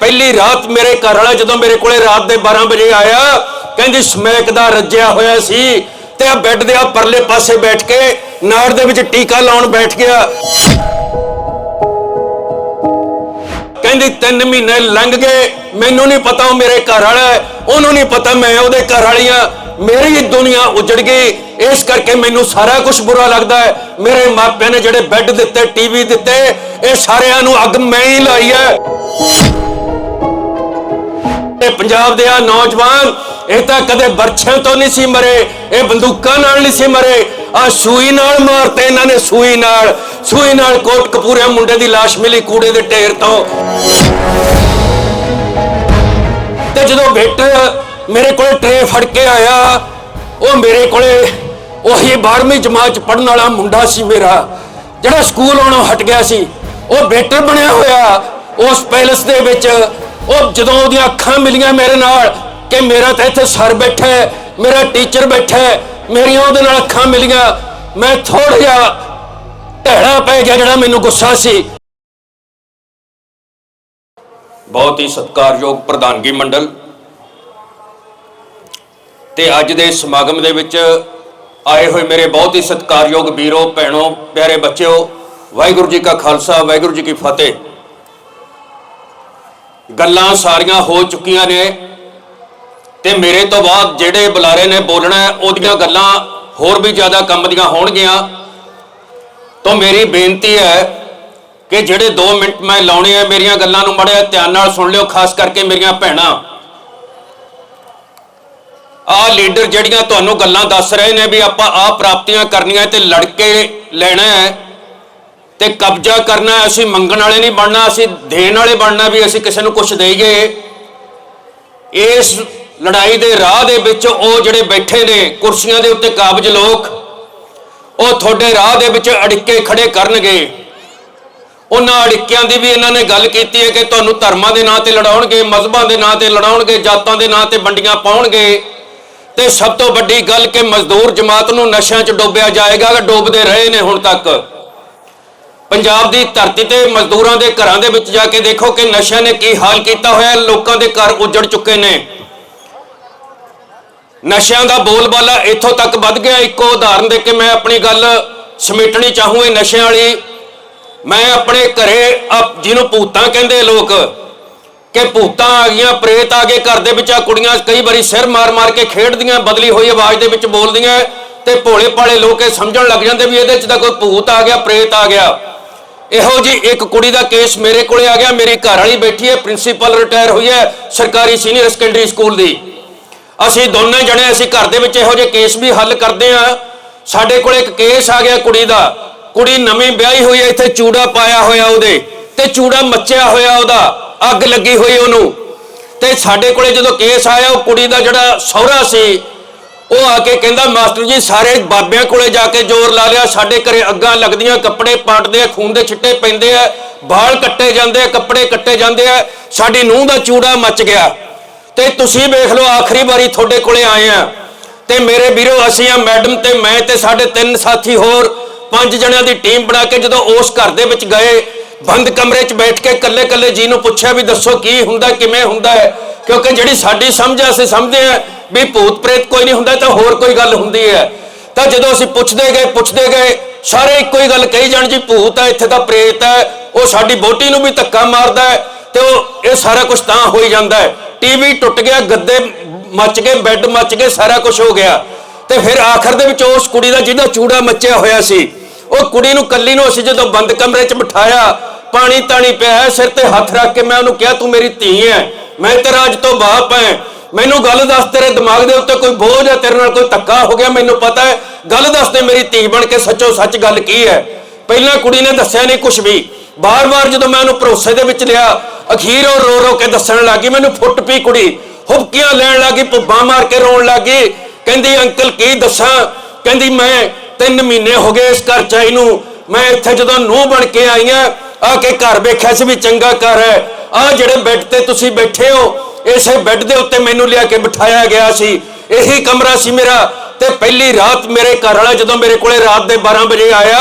ਪਹਿਲੀ ਰਾਤ ਮੇਰੇ ਘਰ ਵਾਲਾ ਜਦੋਂ ਮੇਰੇ ਕੋਲੇ ਰਾਤ ਦੇ 12 ਵਜੇ ਆਇਆ, ਕਹਿੰਦੀ ਸਮੈਕ ਦਾ ਰੱਜਿਆ ਹੋਇਆ ਸੀ ਤੇ ਆ ਬੈੱਡ ਦੇ ਆ ਪਰਲੇ ਪਾਸੇ ਬੈਠ ਕੇ ਨਾੜ ਦੇ ਵਿੱਚ ਟੀਕਾ ਲਾਉਣ ਬੈਠ ਗਿਆ। ਕਹਿੰਦੀ 3 ਮਹੀਨੇ ਲੰਘ ਗਏ, ਮੈਨੂੰ ਨਹੀਂ ਪਤਾ ਉਹ ਮੇਰੇ ਘਰ ਵਾਲਾ ਉਹਨੂੰ ਨਹੀਂ ਪਤਾ ਮੈਂ ਉਹਦੇ ਘਰ ਵਾਲੀ ਆ ਮੇਰੀ ਦੁਨੀਆ ਉਜੜ ਗਈ, ਇਸ ਕਰਕੇ ਮੈਨੂੰ ਸਾਰਾ ਕੁਝ ਬੁਰਾ ਲੱਗਦਾ ਹੈ। ਮੇਰੇ ਮਾਪਿਆਂ ਨੇ ਜਿਹੜੇ ਬੈੱਡ ਦਿੱਤੇ, ਟੀਵੀ ਦਿੱਤੇ, ਇਹ ਸਾਰਿਆਂ ਨੂੰ ਅੱਗ ਮੈਂ ਹੀ ਲਾਈ ਹੈ। ਇਹ ਪੰਜਾਬ ਦੇ ਆ ਨੌਜਵਾਨ, ਇਹ ਤਾਂ ਕਦੇ ਬਰਛਿਆਂ ਤੋਂ ਨਹੀਂ ਸੀ ਮਰੇ, ਇਹ ਬੰਦੂਕਾਂ ਨਾਲ ਨਹੀਂ ਸੀ ਮਰੇ। ਆ ਸੂਈ ਨਾਲ ਮਾਰਤੇ ਇਹਨਾਂ ਨੇ, ਸੂਈ ਨਾਲ। ਸੂਈ ਨਾਲ ਕੋਟ ਕਪੂਰੇ ਮੁੰਡੇ ਦੀ লাশ ਮਿਲੀ ਕੂੜੇ ਦੇ ਢੇਰ ਤੋਂ। ਤੇ ਜਦੋਂ ਬੇਟ ਮੇਰੇ ਕੋਲ ਟਰੇ ਫੜ ਕੇ ਆਇਆ, ਉਹ ਮੇਰੇ ਕੋਲੇ ਉਹੀ 12ਵੀਂ ਜਮਾਤ ਚ ਪੜਨ ਵਾਲਾ ਮੁੰਡਾ ਸੀ ਮੇਰਾ, ਜਿਹੜਾ ਸਕੂਲ ਆਉਣੋਂ ਹਟ ਗਿਆ ਸੀ। ਉਹ ਬੇਟਰ ਬਣਿਆ ਹੋਇਆ, ਉਸ ਪੈਲਸ ਦੇ ਵਿੱਚ ਉਹ ਜਦੋਂ ਉਹਦੀਆਂ ਅੱਖਾਂ ਮਿਲੀਆਂ ਮੇਰੇ ਨਾਲ ਕਿ ਮੇਰਾ ਤਾਂ ਇੱਥੇ ਸਰ ਬੈਠਾ ਹੈ, ਮੇਰਾ ਟੀਚਰ ਬੈਠਾ ਹੈ, ਮੇਰੀਆਂ ਉਹਦੇ ਨਾਲ ਅੱਖਾਂ ਮਿਲੀਆਂ, ਮੈਂ ਥੋੜਾ ਜਿਹਾ ਢਹਿੜਾ ਪੈ ਗਿਆ ਜਿਹੜਾ ਮੈਨੂੰ ਗੁੱਸਾ ਸੀ। ਬਹੁਤ ਹੀ ਸਤਿਕਾਰਯੋਗ ਪ੍ਰਧਾਨਗੀ ਮੰਡਲ। ਤੇ ਅੱਜ ਦੇ ਸਮਾਗਮ ਦੇ ਵਿੱਚ ਆਏ ਹੋਏ ਮੇਰੇ ਬਹੁਤ ਹੀ ਸਤਿਕਾਰਯੋਗ ਵੀਰੋ, ਭੈਣੋ, ਪਿਆਰੇ ਬੱਚਿਓ, ਵਾਹਿਗੁਰੂ ਜੀ ਕਾ ਖਾਲਸਾ, ਵਾਹਿਗੁਰੂ ਜੀ ਕੀ ਫਤਿਹ। ਗੱਲਾਂ ਸਾਰੀਆਂ ਹੋ ਚੁੱਕੀਆਂ ਨੇ ਤੇ ਮੇਰੇ ਤੋਂ ਬਾਅਦ ਜਿਹੜੇ ਬੁਲਾਰੇ ਨੇ ਬੋਲਣਾ ਉਹਦੀਆਂ ਗੱਲਾਂ ਹੋਰ ਵੀ ਜ਼ਿਆਦਾ ਕੰਮ ਦੀਆਂ ਹੋਣਗੀਆਂ। ਤਾਂ ਮੇਰੀ ਬੇਨਤੀ ਹੈ ਕਿ ਜਿਹੜੇ 2 ਮਿੰਟ ਮੈਂ ਲਾਉਣੇ ਆ, ਮੇਰੀਆਂ ਗੱਲਾਂ ਨੂੰ ਮੜਿਆ ਧਿਆਨ ਨਾਲ ਸੁਣ ਲਿਓ, ਖਾਸ ਕਰਕੇ ਮੇਰੀਆਂ ਭੈਣਾਂ। ਆਹ ਲੀਡਰ ਜਿਹੜੀਆਂ ਤੁਹਾਨੂੰ ਗੱਲਾਂ ਦੱਸ ਰਹੇ ਨੇ ਵੀ ਆਪਾਂ ਆਹ ਪ੍ਰਾਪਤੀਆਂ ਕਰਨੀਆਂ ਤੇ ਲੜ ਕੇ ਲੈਣਾ ਹੈ ਤੇ ਕਬਜ਼ਾ ਕਰਨਾ ਅਸੀਂ ਮੰਗਣ ਵਾਲੇ ਨਹੀਂ ਬਣਨਾ, ਅਸੀਂ ਦੇਣ ਵਾਲੇ ਬਣਨਾ ਵੀ ਅਸੀਂ ਕਿਸੇ ਨੂੰ ਕੁਝ ਦੇਈਏ। ਇਸ ਲੜਾਈ ਦੇ ਰਾਹ ਦੇ ਵਿੱਚ ਉਹ ਜਿਹੜੇ ਬੈਠੇ ਨੇ, ਕੁਰਸੀਆਂ ਦੇ ਉੱਤੇ ਕਾਬਜ ਲੋਕ, ਉਹ ਤੁਹਾਡੇ ਰਾਹ ਦੇ ਵਿੱਚ ਅੜਿੱਕੇ ਖੜੇ ਕਰਨਗੇ। ਉਹਨਾਂ ਅੜਿੱਕਿਆਂ ਦੀ ਵੀ ਇਹਨਾਂ ਨੇ ਗੱਲ ਕੀਤੀ ਹੈ ਕਿ ਤੁਹਾਨੂੰ ਧਰਮਾਂ ਦੇ ਨਾਂ ਤੇ ਲੜਾਉਣਗੇ, ਮਜ਼ਹਬਾਂ ਦੇ ਨਾਂ ਤੇ ਲੜਾਉਣਗੇ, ਜਾਤਾਂ ਦੇ ਨਾਂ ਤੇ ਵੰਡੀਆਂ ਪਾਉਣਗੇ। ਤੇ ਸਭ ਤੋਂ ਵੱਡੀ ਗੱਲ ਕਿ ਮਜ਼ਦੂਰ ਜਮਾਤ ਨੂੰ ਨਸ਼ਿਆਂ 'ਚ ਡੋਬਿਆ ਜਾਏਗਾ ਡੋਬਦੇ ਰਹੇ ਨੇ ਹੁਣ ਤੱਕ। ਪੰਜਾਬ ਦੀ ਧਰਤੀ ਤੇ ਮਜ਼ਦੂਰਾਂ ਦੇ ਘਰਾਂ ਦੇ ਵਿੱਚ ਜਾ ਕੇ ਦੇਖੋ ਕਿ ਨਸ਼ਿਆਂ ਨੇ ਕੀ ਹਾਲ ਕੀਤਾ ਹੋਇਆ, ਲੋਕਾਂ ਦੇ ਘਰ ਉਜੜ ਚੁੱਕੇ ਨੇ। ਨਸ਼ਿਆਂ ਦਾ ਬੋਲਬਾਲਾ ਇੱਥੋਂ ਤੱਕ ਵੱਧ ਗਿਆ। ਇੱਕੋ ਉਦਾਹਰਨ ਦੇ ਕੇ ਮੈਂ ਆਪਣੀ ਗੱਲ ਸਮੇਟਣੀ ਚਾਹੂੰ, ਇਹ ਨਸ਼ਿਆਂ ਵਾਲੀ। ਮੈਂ ਆਪਣੇ ਘਰੇ ਜਿਹਨੂੰ ਭੂਤਾਂ ਕਹਿੰਦੇ ਲੋਕ, ਕਿ ਭੂਤਾਂ ਆ ਗਈਆਂ, ਪ੍ਰੇਤ ਆ ਗਏ, ਘਰ ਦੇ ਵਿੱਚ ਆ ਕੁੜੀਆਂ ਕਈ ਵਾਰੀ ਸਿਰ ਮਾਰ-ਮਾਰ ਕੇ ਖੇਡਦੀਆਂ, ਬਦਲੀ ਹੋਈ ਆਵਾਜ਼ ਦੇ ਵਿੱਚ ਬੋਲਦੀਆਂ, ਤੇ ਭੋਲੇ ਭਾਲੇ ਲੋਕ ਇਹ ਸਮਝਣ ਲੱਗ ਜਾਂਦੇ ਵੀ ਇਹਦੇ 'ਚ ਤਾਂ ਕੋਈ ਭੂਤ ਆ ਗਿਆ, ਪ੍ਰੇਤ ਆ ਗਿਆ। ਇਹੋ ਜੀ ਇੱਕ ਕੁੜੀ ਦਾ ਕੇਸ ਮੇਰੇ ਕੋਲੇ ਆ ਗਿਆ, ਮੇਰੀ ਘਰ ਵਾਲੀ ਬੈਠੀ ਹੈ ਪ੍ਰਿੰਸੀਪਲ ਰਿਟਾਇਰ ਹੋਈ ਹੈ, ਸਰਕਾਰੀ ਸੀਨੀਅਰ ਸੈਕੰਡਰੀ ਸਕੂਲ ਦੀ। ਅਸੀਂ ਦੋਨੇ ਜਣੇ, ਅਸੀਂ ਘਰ ਦੇ ਵਿੱਚ ਇਹੋ ਜਿਹੇ ਕੇਸ ਵੀ ਹੱਲ ਕਰਦੇ ਆ ਸਾਡੇ ਕੋਲ ਇੱਕ ਕੇਸ ਆ ਗਿਆ ਕੁੜੀ ਦਾ। ਕੁੜੀ ਨਵੀਂ ਵਿਆਹੀ ਹੋਈ ਹੈ, ਇੱਥੇ ਚੂੜਾ ਪਾਇਆ ਹੋਇਆ ਉਹਦੇ ਤੇ ਚੂੜਾ ਮੱਚਿਆ ਹੋਇਆ ਉਹਦਾ, ਅੱਗ ਲੱਗੀ ਹੋਈ ਉਹਨੂੰ। ਤੇ ਸਾਡੇ ਕੋਲੇ ਜਦੋਂ ਕੇਸ ਆਇਆ, ਉਹ ਕੁੜੀ ਦਾ ਜਿਹੜਾ ਸਹੁਰਾ ਸੀ ਉਹ ਆ ਕੇ ਕਹਿੰਦਾ, ਮਾਸਟਰ ਜੀ, ਸਾਰੇ ਬਾਬਿਆਂ ਕੋਲੇ ਜਾ ਕੇ ਜ਼ੋਰ ਲਾ ਲਿਆ। ਸਾਡੇ ਘਰੇ ਅੱਗਾਂ ਲੱਗਦੀਆਂ ਕੱਪੜੇ ਪਾਟਦੇ ਆ, ਖੂਨ ਦੇ ਛਿੱਟੇ ਪੈਂਦੇ ਆ ਬਾਲ ਕੱਟੇ ਜਾਂਦੇ ਆ, ਕੱਪੜੇ ਕੱਟੇ ਜਾਂਦੇ ਆ। ਸਾਡੀ ਨੂੰਹ ਦਾ ਚੂੜਾ ਮੱਚ ਗਿਆ। ਤੇ ਤੁਸੀਂ ਵੇਖ ਲਓ, ਆਖਰੀ ਵਾਰੀ ਤੁਹਾਡੇ ਕੋਲੇ ਆਏ ਆ। ਤੇ ਮੇਰੇ ਵੀਰੋ, ਅਸੀਂ ਆ ਮੈਡਮ ਤੇ ਮੈਂ ਤੇ ਸਾਡੇ ਤਿੰਨ ਸਾਥੀ ਹੋਰ ਪੰਜ ਜਣਿਆਂ ਦੀ ਟੀਮ ਬਣਾ ਕੇ ਜਦੋਂ ਉਸ ਘਰ ਦੇ ਵਿੱਚ ਗਏ, ਬੰਦ ਕਮਰੇ 'ਚ ਬੈਠ ਕੇ ਕੱਲੇ-ਕੱਲੇ ਜੀ ਨੂੰ ਪੁੱਛਿਆ ਵੀ ਦੱਸੋ ਕੀ ਹੁੰਦਾ, ਕਿਵੇਂ ਹੁੰਦਾ ਹੈ? ਕਿਉਂਕਿ ਜਿਹੜੀ ਸਾਡੀ ਸਮਝ ਅਸੀਂ ਸਮਝਦੇ ਆ ਵੀ ਭੂਤ ਪ੍ਰੇਤ ਕੋਈ ਨਹੀਂ ਹੁੰਦਾ, ਤਾਂ ਹੋਰ ਕੋਈ ਗੱਲ ਹੁੰਦੀ ਹੈ। ਤਾਂ ਜਦੋਂ ਅਸੀਂ ਪੁੱਛਦੇ ਗਏ ਪੁੱਛਦੇ ਗਏ, ਸਾਰੇ ਇੱਕੋ ਹੀ ਗੱਲ ਕਹੀ ਜਾਣ ਜੀ, ਭੂਤ ਹੈ, ਇੱਥੇ ਤਾਂ ਪ੍ਰੇਤ ਹੈ, ਉਹ ਸਾਡੀ ਬੋਟੀ ਨੂੰ ਵੀ ਧੱਕਾ ਮਾਰਦਾ ਹੈ, ਤੇ ਉਹ, ਇਹ ਸਾਰਾ ਕੁਝ ਤਾਂ ਹੋਈ ਜਾਂਦਾ ਹੈ। ਟੀਵੀ ਟੁੱਟ ਗਿਆ, ਗੱਦੇ ਮੱਚ ਗਏ, ਬੈੱਡ ਮੱਚ ਗਏ, ਸਾਰਾ ਕੁਝ ਹੋ ਗਿਆ। ਤੇ ਫਿਰ ਆਖਰ ਦੇ ਵਿੱਚ ਉਸ ਕੁੜੀ ਦਾ ਜਿਹਦਾ ਚੂੜਾ ਮੱਚਿਆ ਹੋਇਆ ਸੀ, ਉਹ ਕੁੜੀ ਨੂੰ ਕੱਲੀ ਨੂੰ ਅਸੀਂ ਜਦੋਂ ਬੰਦ ਕਮਰੇ 'ਚ ਬਿਠਾਇਆ ਪਾਣੀ ਤਾਣੀ ਪਿਆ, ਸਿਰ ਤੇ ਹੱਥ ਰੱਖ ਕੇ ਮੈਂ ਉਹਨੂੰ ਕਿਹਾ, ਤੂੰ ਮੇਰੀ ਧੀ ਹੈ, ਮੈਂ ਤੇਰਾ ਅੱਜ ਤੋਂ ਬਾਪ ਹੈ ਮੈਨੂੰ ਗੱਲ ਦੱਸ, ਤੇਰੇ ਦਿਮਾਗ ਦੇ ਉੱਤੇ ਕੋਈ ਬੋਝ ਹੈ? ਤੇਰੇ ਨਾਲ ਕੋਈ ਧੱਕਾ ਹੋ ਗਿਆ? ਮੈਨੂੰ ਪਤਾ ਹੈ। ਗੱਲ ਦੱਸ ਦੇ ਮੇਰੀ ਧੀ ਬਣ ਕੇ ਸੱਚੋ ਸੱਚ ਗੱਲ ਕੀ ਹੈ? ਪਹਿਲਾਂ ਕੁੜੀ ਨੇ ਦੱਸਿਆ ਨਹੀਂ ਕੁਝ ਵੀ। ਬਾਰ-ਬਾਰ ਜਦੋਂ ਮੈਂ ਉਹਨੂੰ ਭਰੋਸੇ ਦੇ ਵਿੱਚ ਲਿਆ, ਅਖੀਰ ਉਹ ਰੋ ਰੋ ਕੇ ਦੱਸਣ ਲੱਗੀ, ਮੈਨੂੰ ਫੁੱਟ ਪਈ ਕੁੜੀ। ਹੁਬਕੀਆਂ ਲੈਣ ਲੱਗੀ ਪੁੱਬਾਂ ਮਾਰ ਕੇ ਰੋਣ ਲੱਗੀ। ਕਹਿੰਦੀ, ਅੰਕਲ, ਕੀ ਦੱਸਾਂ? ਕਹਿੰਦੀ, ਮੈਂ 3 ਮਹੀਨੇ ਹੋ ਗਏ ਇਸ ਘਰ ਚ ਆਈ ਨੂੰ। ਮੈਂ ਇੱਥੇ ਜਦੋਂ ਨੂੰਹ ਬਣ ਕੇ ਆਈਆਂ ਆ ਕੇ ਘਰ ਵੇਖਿਆ ਸੀ ਵੀ ਚੰਗਾ ਘਰ ਹੈ। ਆ ਜਿਹੜੇ ਬੈੱਡ ਤੇ ਤੁਸੀਂ ਬੈਠੇ ਹੋ ਇਸੇ ਬੈੱਡ ਦੇ ਉੱਤੇ ਮੈਨੂੰ ਲਿਆ ਕੇ ਬਿਠਾਇਆ ਗਿਆ ਸੀ। ਇਹੀ ਕਮਰਾ ਸੀ ਮੇਰਾ ਤੇ ਪਹਿਲੀ ਰਾਤ ਮੇਰੇ ਘਰ ਵਾਲਾ ਜਦੋਂ ਮੇਰੇ ਕੋਲੇ ਰਾਤ ਦੇ 12 ਵਜੇ ਆਇਆ,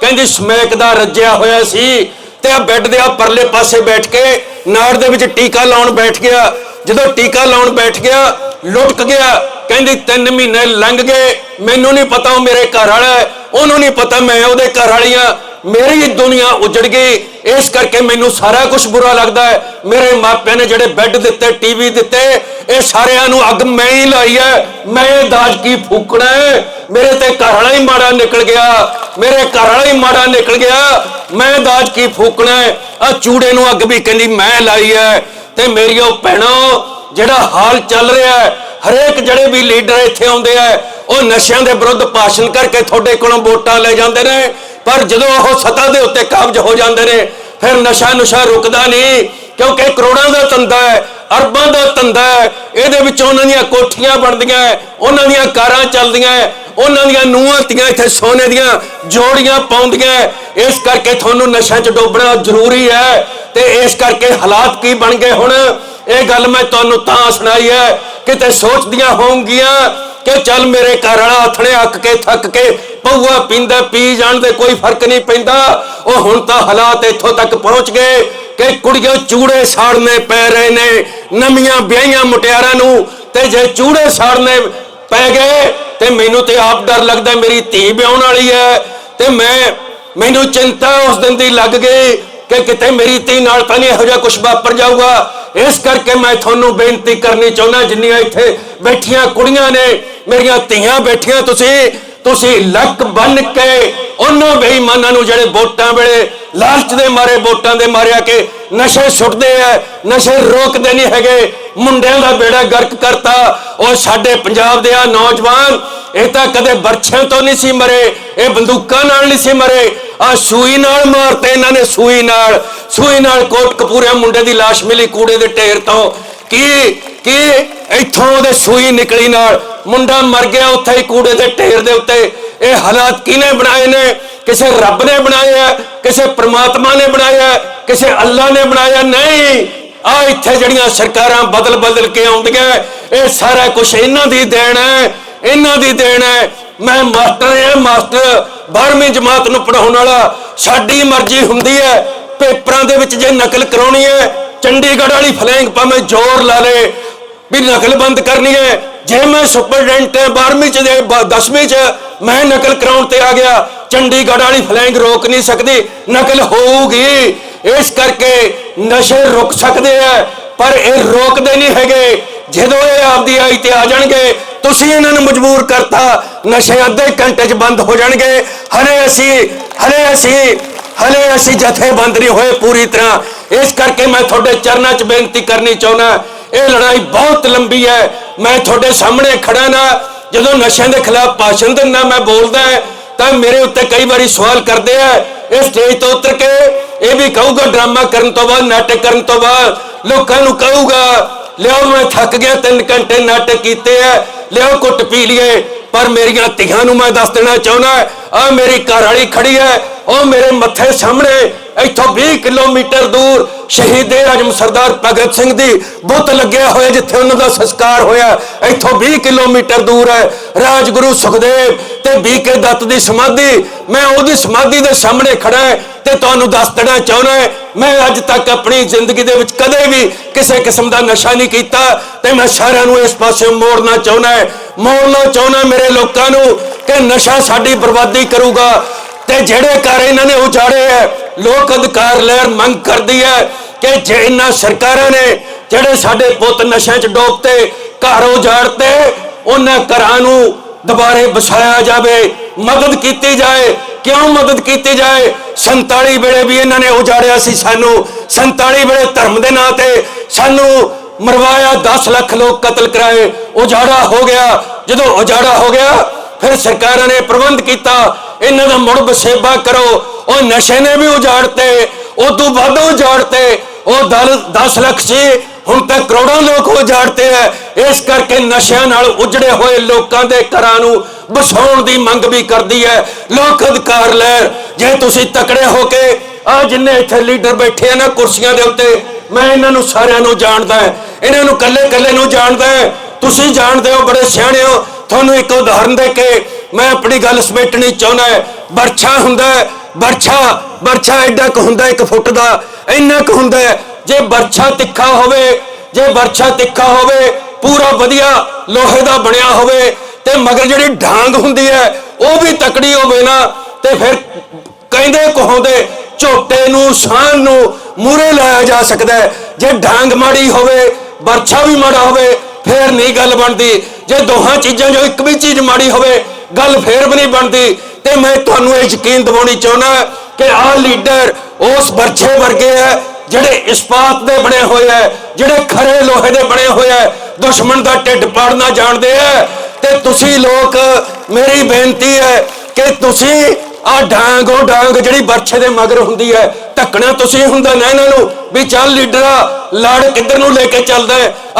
ਕਹਿੰਦੀ, ਸਮੈਕ ਦਾ ਰੱਜਿਆ ਹੋਇਆ ਸੀ। ਤੇ ਆ ਬੈੱਡ ਦੇ ਆ ਪਰਲੇ ਪਾਸੇ ਬੈਠ ਕੇ ਨਾੜ ਦੇ ਵਿੱਚ ਟੀਕਾ ਲਾਉਣ ਬੈਠ ਗਿਆ। ਜਦੋਂ ਟੀਕਾ ਲਾਉਣ ਬੈਠ ਗਿਆ, ਲੁਟਕ ਗਿਆ। ਕਹਿੰਦੀ 3 ਮਹੀਨੇ ਲੰਘ ਗਏ, ਮੈਨੂੰ ਨਹੀਂ ਪਤਾ ਉਹ ਮੇਰੇ ਘਰ ਵਾਲਾ ਉਹਨੂੰ ਨਹੀਂ ਪਤਾ ਮੈਂ ਉਹਦੇ ਘਰ ਵਾਲੀ ਆ ਮੇਰੀ ਦੁਨੀਆ ਉਜੜ ਗਈ। ਇਸ ਕਰਕੇ ਮੈਨੂੰ ਸਾਰਾ ਕੁਝ ਬੁਰਾ ਲੱਗਦਾ ਹੈ। ਮੇਰੇ ਮਾਪਿਆਂ ਨੇ ਜਿਹੜੇ ਬੈੱਡ ਦਿੱਤੇ ਟੀਵੀ ਦਿੱਤੇ, ਇਹ ਸਾਰਿਆਂ ਨੂੰ ਅੱਗ ਮੈਂ ਹੀ ਲਾਈ ਹੈ। ਮੈਂ ਇਹ ਦਾਜ ਕੀ ਫੂਕਣਾ ਹੈ? ਮੇਰੇ ਤੇ ਘਰ ਵਾਲਾ ਹੀ ਮਾੜਾ ਨਿਕਲ ਗਿਆ। ਮੇਰੇ ਘਰ ਵਾਲਾ ਹੀ ਮਾੜਾ ਨਿਕਲ ਗਿਆ। ਮੈਂ ਦਾਜ ਕੀ ਫੂਕਣਾ ਹੈ? ਆ ਚੂੜੇ ਨੂੰ ਅੱਗ ਵੀ ਕਹਿੰਦੀ ਮੈਂ ਲਾਈ ਹੈ। ਤੇ ਮੇਰੀ ਉਹ ਭੈਣੋ, ਜਿਹੜਾ ਹਾਲ ਚੱਲ ਰਿਹਾ ਹੈ, ਹਰੇਕ ਜਿਹੜੇ ਵੀ ਲੀਡਰ ਇੱਥੇ ਆਉਂਦੇ ਆ ਉਹ ਨਸ਼ਿਆਂ ਦੇ ਵਿਰੁੱਧ ਭਾਸ਼ਣ ਕਰਕੇ ਤੁਹਾਡੇ ਕੋਲੋਂ ਵੋਟਾਂ ਲੈ ਜਾਂਦੇ ਨੇ। ਪਰ ਜਦੋਂ ਉਹ ਸੱਤਾ ਦੇ ਉੱਤੇ ਕਾਬਜ ਹੋ ਜਾਂਦੇ ਨੇ, ਫਿਰ ਨਸ਼ਾ ਨੁਸ਼ਾ ਰੁਕਦਾ ਨਹੀਂ, ਕਿਉਂਕਿ ਕਰੋੜਾਂ ਦਾ ਧੰਦਾ ਹੈ, ਅਰਬਾਂ ਦਾ ਧੰਦਾ ਹੈ, ਇਹਦੇ ਵਿੱਚ ਉਹਨਾਂ ਦੀਆਂ ਕੋਠੀਆਂ ਬਣਦੀਆਂ ਉਹਨਾਂ ਦੀਆਂ ਕਾਰਾਂ ਚੱਲਦੀਆਂ ਉਹਨਾਂ ਦੀਆਂ ਨੂੰਹਾਂ ਧੀਆਂ ਇੱਥੇ ਸੋਨੇ ਦੀਆਂ ਜੋੜੀਆਂ ਪਾਉਂਦੀਆਂ ਇਸ ਕਰਕੇ ਤੁਹਾਨੂੰ ਨਸ਼ਿਆਂ 'ਚ ਡੋਬਣਾ ਜ਼ਰੂਰੀ ਹੈ ਤੇ ਇਸ ਕਰਕੇ ਹਾਲਾਤ ਕੀ ਬਣ ਗਏ ਹੁਣ? ਇਹ ਗੱਲ ਮੈਂ ਤੁਹਾਨੂੰ ਤਾਂ ਸੁਣਾਈ ਹੈ, ਕਿਤੇ ਸੋਚਦੀਆਂ ਹੋਣਗੀਆਂ ਕਿ ਚੱਲ ਮੇਰੇ ਘਰ ਵਾਲਾ ਹੱਥਣੇ ਅੱਕ ਕੇ, ਥੱਕ ਕੇ ਪਊਆ ਪੀਂਦਾ, ਪੀ ਜਾਣ ਦੇ ਕੋਈ ਫ਼ਰਕ ਨਹੀਂ ਪੈਂਦਾ। ਉਹ ਹੁਣ ਤਾਂ ਹਾਲਾਤ ਇੱਥੋਂ ਤੱਕ ਪਹੁੰਚ ਗਏ ਕਿ ਕੁੜੀਆਂ ਚੂੜੇ ਸਾੜਨੇ ਪੈ ਰਹੇ ਨੇ, ਨਵੀਆਂ ਵਿਆਹੀਆਂ ਮੁਟਿਆਰਾਂ ਨੂੰ। ਤੇ ਜੇ ਚੂੜੇ ਸਾੜਨੇ ਪੈ ਗਏ, ਤੇ ਮੈਨੂੰ ਤੇ ਆਪ ਡਰ ਲੱਗਦਾ ਮੇਰੀ ਧੀ ਵਿਆਹਣ ਵਾਲੀ ਹੈ। ਤੇ ਮੈਂ, ਮੈਨੂੰ ਚਿੰਤਾ ਉਸ ਦਿਨ ਦੀ ਲੱਗ ਗਈ ਕਿ ਕਿਤੇ ਮੇਰੀ ਧੀ ਨਾਲ ਤਾਂ ਨਹੀਂ ਇਹੋ ਜਿਹਾ ਕੁਝ ਵਾਪਰ ਜਾਊਗਾ। ਇਸ ਕਰਕੇ ਮੈਂ ਤੁਹਾਨੂੰ ਬੇਨਤੀ ਕਰਨੀ ਚਾਹੁੰਦਾ, ਜਿੰਨੀਆਂ ਇੱਥੇ ਬੈਠੀਆਂ ਕੁੜੀਆਂ ਨੇ, ਮੇਰੀਆਂ ਧੀਆਂ ਬੈਠੀਆਂ ਤੁਸੀਂ ਤੁਸੀਂ ਲੱਕ ਬੰਨ ਕੇ ਉਹਨਾਂ ਬੇਈਮਾਨਾਂ ਨੂੰ ਜਿਹੜੇ ਵੋਟਾਂ ਵੇਲੇ ਲਾਲਚ ਦੇ ਮਾਰੇ, ਵੋਟਾਂ ਦੇ ਮਾਰਿਆ ਕਿ ਨਸ਼ੇ ਸੁੱਟਦੇ ਐ ਨਸ਼ੇ ਰੋਕਦੇ ਨਹੀਂ ਹੈਗੇ, ਮੁੰਡਿਆਂ ਦਾ ਬੇੜਾ ਗਰਕ ਕਰਤਾ, ਉਹ ਸਾਡੇ ਪੰਜਾਬ ਦੇ ਆ ਨੌਜਵਾਨ, ਇਹ ਤਾਂ ਕਦੇ ਬਰਛਿਆਂ ਤੋਂ ਨਹੀਂ ਸੀ ਮਰੇ, ਇਹ ਬੰਦੂਕਾਂ ਨਾਲ ਨਹੀਂ ਸੀ ਮਰੇ, ਆ ਸੂਈ ਨਾਲ ਮਾਰਤੇ ਇਹਨਾਂ ਨੇ, ਸੂਈ ਨਾਲ ਸੂਈ ਨਾਲ ਕੋਟ ਕਪੂਰੇ ਮੁੰਡੇ ਦੀ ਲਾਸ਼ ਮਿਲੀ ਕੂੜੇ ਦੇ ਢੇਰ ਤੋਂ ਕੀ ਕੀ? ਇੱਥੋਂ ਉਹਦੇ ਸੂਈ ਨਿਕਲੀ ਨਾਲ ਮੁੰਡਾ ਮਰ ਗਿਆ ਉੱਥੇ ਹੀ ਕੂੜੇ ਦੇ ਢੇਰ ਦੇ ਉੱਤੇ। ਇਹ ਹਾਲਾਤ ਕਿਹਨੇ ਬਣਾਏ ਨੇ? ਕਿਸੇ ਰੱਬ ਨੇ ਬਣਾਇਆ ਹੈ, ਕਿਸੇ ਪ੍ਰਮਾਤਮਾ ਨੇ ਬਣਾਇਆ? ਕਿਸੇ ਅੱਲਾ ਨੇ ਬਣਾਇਆ? ਨਹੀਂ। ਆ ਇੱਥੇ ਜਿਹੜੀਆਂ ਸਰਕਾਰਾਂ ਬਦਲ ਬਦਲ ਕੇ ਆਉਂਦੀਆਂ ਇਹ ਸਾਰਾ ਕੁਝ ਇਹਨਾਂ ਦੀ ਦੇਣ ਹੈ। ਇਹਨਾਂ ਦੀ ਦੇਣ ਹੈ। ਮੈਂ ਮਾਸਟਰ ਹਾਂ ਮਾਸਟਰ। 12ਵੀਂ ਜਮਾਤ ਨੂੰ ਪੜਾਉਣ ਵਾਲਾ। ਸਾਡੀ ਮਰਜ਼ੀ ਹੁੰਦੀ ਹੈ। ਪੇਪਰਾਂ ਦੇ ਵਿੱਚ ਜੇ ਨਕਲ ਕਰਾਉਣੀ ਹੈ ਚੰਡੀਗੜ੍ਹ ਵਾਲੀ ਫਲੈਂਗ ਭਾਵੇਂ ਜ਼ੋਰ ਲਾ ਲੇ, ਵੀ ਨਕਲ ਬੰਦ ਕਰਨੀ ਹੈ। ਜੇ ਮੈਂ ਸੁਪਰਡੈਂਟ ਹਾਂ 12ਵੀਂ ਚ ਦੇ 10ਵੀਂ ਚ ਮੈਂ ਨਕਲ ਕਰਾਉਣ ਤੇ ਆ ਗਿਆ, ਚੰਡੀਗੜ੍ਹ ਵਾਲੀ ਫਲੈਂਗ ਰੋਕ ਨਹੀਂ ਸਕਦੀ, ਨਕਲ ਹੋਊਗੀ। ਇਸ ਕਰਕੇ ਨਸ਼ੇ ਰੁਕ ਸਕਦੇ ਆ ਪਰ ਇਹ ਰੋਕਦੇ ਨਹੀਂ ਹੈਗੇ। ਜਦੋਂ ਇਹ ਆਪਦੀ ਆਈ ਤੇ ਆ ਜਾਣਗੇ, ਤੁਸੀਂ ਇਹਨਾਂ ਨੂੰ ਮਜਬੂਰ ਕਰਤਾ, ਨਸ਼ੇ ਅੱਧੇ ਘੰਟੇ 'ਚ ਬੰਦ ਹੋ ਜਾਣਗੇ। ਹਰੇ ਅਸੀਂ ਹਰੇ ਅਸੀਂ ਹਲੇ ਅਸੀਂ ਜਥੇਬੰਦ ਨਹੀਂ ਹੋਏ ਪੂਰੀ ਤਰ੍ਹਾਂ। ਇਸ ਕਰਕੇ ਮੈਂ ਤੁਹਾਡੇ ਚਰਨਾਂ 'ਚ ਬੇਨਤੀ ਕਰਨੀ ਚਾਹੁੰਦਾ ਇਹ ਲੜਾਈ ਬਹੁਤ ਲੰਬੀ ਹੈ। ਮੈਂ ਤੁਹਾਡੇ ਸਾਹਮਣੇ ਖੜਾ ਨਾ। ਜਦੋਂ ਨਸ਼ਿਆਂ ਦੇ ਖਿਲਾਫ ਭਾਸ਼ਣ ਦਿੰਦਾ ਮੈਂ ਬੋਲਦਾ ਤਾਂ ਮੇਰੇ ਉੱਤੇ ਕਈ ਵਾਰੀ ਸਵਾਲ ਕਰਦੇ ਆ। ਇਹ ਸਟੇਜ ਤੋਂ ਉਤਰ ਕੇ ਇਹ ਵੀ ਕਹੂਗਾ, ਡਰਾਮਾ ਕਰਨ ਤੋਂ ਬਾਅਦ, ਨਾਟਕ ਕਰਨ ਤੋਂ ਬਾਅਦ। ਲੋਕਾਂ ਨੂੰ ਕਹੂਗਾ, ਲਿਆਓ, ਮੈਂ ਥੱਕ ਗਿਆ 3 ਘੰਟੇ ਨਾਟਕ ਕੀਤੇ ਆ। ਲਿਆਓ, ਕੁੱਟ ਪੀ ਲਈਏ। ਪਰ ਮੇਰੀਆਂ ਧੀਆਂ ਨੂੰ ਮੈਂ ਦੱਸ ਦੇਣਾ ਚਾਹੁੰਦਾ ਆ ਮੇਰੀ ਘਰ ਵਾਲੀ ਖੜੀ ਹੈ, ਉਹ ਮੇਰੇ ਮੱਥੇ ਸਾਹਮਣੇ ਇੱਥੋਂ 20 ਕਿਲੋਮੀਟਰ ਦੂਰ ਸ਼ਹੀਦ ਆਜਮ ਸਰਦਾਰ ਭਗਤ ਸਿੰਘ ਦੀ ਬੁੱਤ ਲੱਗਿਆ ਹੋਇਆ ਜਿੱਥੇ ਉਹਨਾਂ ਦਾ ਸੰਸਕਾਰ ਹੋਇਆ ਇੱਥੋਂ 20 ਕਿਲੋਮੀਟਰ ਦੂਰ ਹੈ ਰਾਜਗੁਰੂ ਸੁਖਦੇਵ ਤੇ ਬੀਕੇ ਦੱਤ ਦੀ ਸਮਾਧੀ ਮੈਂ ਉਹਦੀ ਸਮਾਧੀ ਦੇ ਸਾਹਮਣੇ ਖੜਾ ਤੇ ਤੁਹਾਨੂੰ ਦੱਸ ਦੇਣਾ ਚਾਹੁੰਦਾ ਮੈਂ ਅੱਜ ਤੱਕ ਆਪਣੀ ਜ਼ਿੰਦਗੀ ਦੇ ਵਿੱਚ ਕਦੇ ਵੀ ਕਿਸੇ ਕਿਸਮ ਦਾ ਨਸ਼ਾ ਨਹੀਂ ਕੀਤਾ ਤੇ ਮੈਂ ਸਾਰਿਆਂ ਨੂੰ ਇਸ ਪਾਸੇ ਮੋੜਨਾ ਚਾਹੁੰਦਾ ਹਾਂ। ਮੋੜਨਾ ਚਾਹੁੰਦਾ ਮੇਰੇ ਲੋਕਾਂ ਨੂੰ ਕਿ ਨਸ਼ਾ ਸਾਡੀ ਬਰਬਾਦੀ ਕਰੂਗਾ ਤੇ ਜਿਹੜੇ ਘਰ ਇਹਨਾਂ ਨੇ ਉਜਾੜੇ ਹੈ ਲੋਕ ਅਧਿਕਾਰ ਲਹਿਰ ਮੰਗ ਕਰਦੀ ਹੈ ਕਿ ਜੇ ਇਹਨਾਂ ਸਰਕਾਰਾਂ ਨੇ ਜਿਹੜੇ ਸਾਡੇ ਪੁੱਤ ਨਸ਼ਿਆਂ 'ਚ ਡੋਬਤੇ ਘਰ ਉਜਾੜਤੇ, ਉਹਨਾਂ ਘਰਾਂ ਨੂੰ ਦੁਬਾਰੇ ਵਸਾਇਆ ਜਾਵੇ, ਮਦਦ ਕੀਤੀ ਜਾਏ। ਕਿਉਂ ਮਦਦ ਕੀਤੀ ਜਾਏ? 47 ਵੇਲੇ ਵੀ ਇਹਨਾਂ ਨੇ ਉਜਾੜਿਆ ਸੀ ਸਾਨੂੰ। 47 ਵੇਲੇ ਧਰਮ ਦੇ ਨਾਂ ਤੇ ਸਾਨੂੰ ਮਰਵਾਇਆ 10 ਲੱਖ ਲੋਕ ਕਤਲ ਕਰਾਏ। ਉਜਾੜਾ ਹੋ ਗਿਆ। ਜਦੋਂ ਉਜਾੜਾ ਹੋ ਗਿਆ, ਫਿਰ ਸਰਕਾਰਾਂ ਨੇ ਪ੍ਰਬੰਧ ਕੀਤਾ। ਇਹਨਾਂ ਦਾ ਮੁੜ ਬਸੇਬਾ ਕਰੋ। ਉਹ ਨਸ਼ੇ ਨੇ ਵੀ ਉਜਾੜਤੇ ਉਦੋਂ ਵੱਧ ਉਜਾੜਤੇ। ਉਹ 10 ਲੱਖ ਸੀ ਹੁਣ ਤੱਕ ਕਰੋੜਾਂ ਲੋਕ ਉਜਾੜਤੇ ਐ ਇਸ ਕਰਕੇ ਨਸ਼ਿਆਂ ਨਾਲ ਉਜੜੇ ਹੋਏ ਲੋਕਾਂ ਦੇ ਘਰਾਂ ਨੂੰ ਬਸਾਉਣ ਦੀ ਮੰਗ ਵੀ ਕਰਦੀ ਹੈ। ਲੋਕ ਅਧਿਕਾਰ ਲਹਿਰ ਜੇ ਤੁਸੀਂ ਤਕੜੇ ਹੋ ਕੇ ਆ ਜਿੰਨੇ ਇੱਥੇ ਲੀਡਰ ਬੈਠੇ ਆ ਨਾ ਕੁਰਸੀਆਂ ਦੇ ਉੱਤੇ, ਮੈਂ ਇਹਨਾਂ ਨੂੰ ਸਾਰਿਆਂ ਨੂੰ ਜਾਣਦਾ ਹਾਂ। ਇਹਨਾਂ ਨੂੰ ਕੱਲੇ ਕੱਲੇ ਨੂੰ ਜਾਣਦਾ ਹਾਂ। ਤੁਸੀਂ ਜਾਣਦੇ ਹੋ, ਬੜੇ ਸਿਆਣੇ ਹੋ। ਤੁਹਾਨੂੰ ਇੱਕ ਉਦਾਹਰਨ ਦੇ ਕੇ ਮੈਂ ਆਪਣੀ ਗੱਲ ਸਮੇਟਣੀ ਚਾਹੁੰਦਾ ਹੈ। ਬਰਛਾ ਹੁੰਦਾ ਹੈ, ਵਰਛਾ ਵਰਛਾ ਐਡਾ ਕੁ ਹੁੰਦਾ ਇੱਕ ਫੁੱਟ ਦਾ, ਇੰਨਾ ਕੁ ਹੁੰਦਾ ਜੇ ਵਰਛਾ ਤਿੱਖਾ ਹੋਵੇ, ਜੇ ਵਰਛਾ ਤਿੱਖਾ ਹੋਵੇ, ਪੂਰਾ ਵਧੀਆ ਲੋਹੇ ਦਾ ਬਣਿਆ ਹੋਵੇ, ਤੇ ਮਗਰ ਜਿਹੜੀ ਢਾਂਗ ਹੁੰਦੀ ਹੈ, ਉਹ ਵੀ ਤਕੜੀ ਹੋਵੇ ਨਾ, ਤੇ ਫਿਰ ਕਹਿੰਦੇ ਕਹਾਉਂਦੇ, ਝੋਟੇ ਨੂੰ ਸਾਹ ਨੂੰ ਮੂਰੇ ਲਾਇਆ ਜਾ ਸਕਦਾ ਜੇ ਢਾਂਗ ਮਾੜੀ ਹੋਵੇ, ਵਰਛਾ ਵੀ ਮਾੜਾ ਹੋਵੇ, ਫੇਰ ਨਹੀਂ ਗੱਲ ਬਣਦੀ। ਜੇ ਦੋਹਾਂ ਚੀਜ਼ਾਂ ਜੋ ਇੱਕ ਵੀ ਚੀਜ਼ ਮਾੜੀ ਹੋਵੇ ਗੱਲ ਫੇਰ ਵੀ ਨਹੀਂ ਬਣਦੀ ਤੇ ਮੈਂ ਤੁਹਾਨੂੰ ਇਹ ਯਕੀਨ ਦਿਵਾਉਣੀ ਚਾਹੁੰਦਾ ਕਿ ਆਹ ਲੀਡਰ ਉਸ ਵਰਛੇ ਵਰਗੇ ਹੈ ਜਿਹੜੇ ਇਸਪਾਤ ਦੇ ਬਣੇ ਹੋਏ ਹੈ, ਜਿਹੜੇ ਖਰੇ ਲੋਹੇ ਦੇ ਬਣੇ ਹੋਏ ਹੈ, ਦੁਸ਼ਮਣ ਦਾ ਢਿੱਡ ਪਾੜਨਾ ਜਾਣਦੇ ਹੈ। ਤੇ ਤੁਸੀਂ ਲੋਕ, ਮੇਰੀ ਬੇਨਤੀ ਹੈ ਕਿ ਤੁਸੀਂ ਆ ਡਾਂਗੋ ਡਾਂਗ ਜਿਹੜੀ ਵਰਛੇ ਦੇ ਮਗਰ ਹੁੰਦੀ ਹੈ, ਧੱਕਣਾ ਤੁਸੀਂ ਹੁੰਦਾ ਨਾ ਇਹਨਾਂ ਨੂੰ ਵੀ ਚੱਲ ਲੀਡਰਾ, ਲੜ ਕਿੱਧਰ ਨੂੰ ਲੈ ਕੇ ਚੱਲਦਾ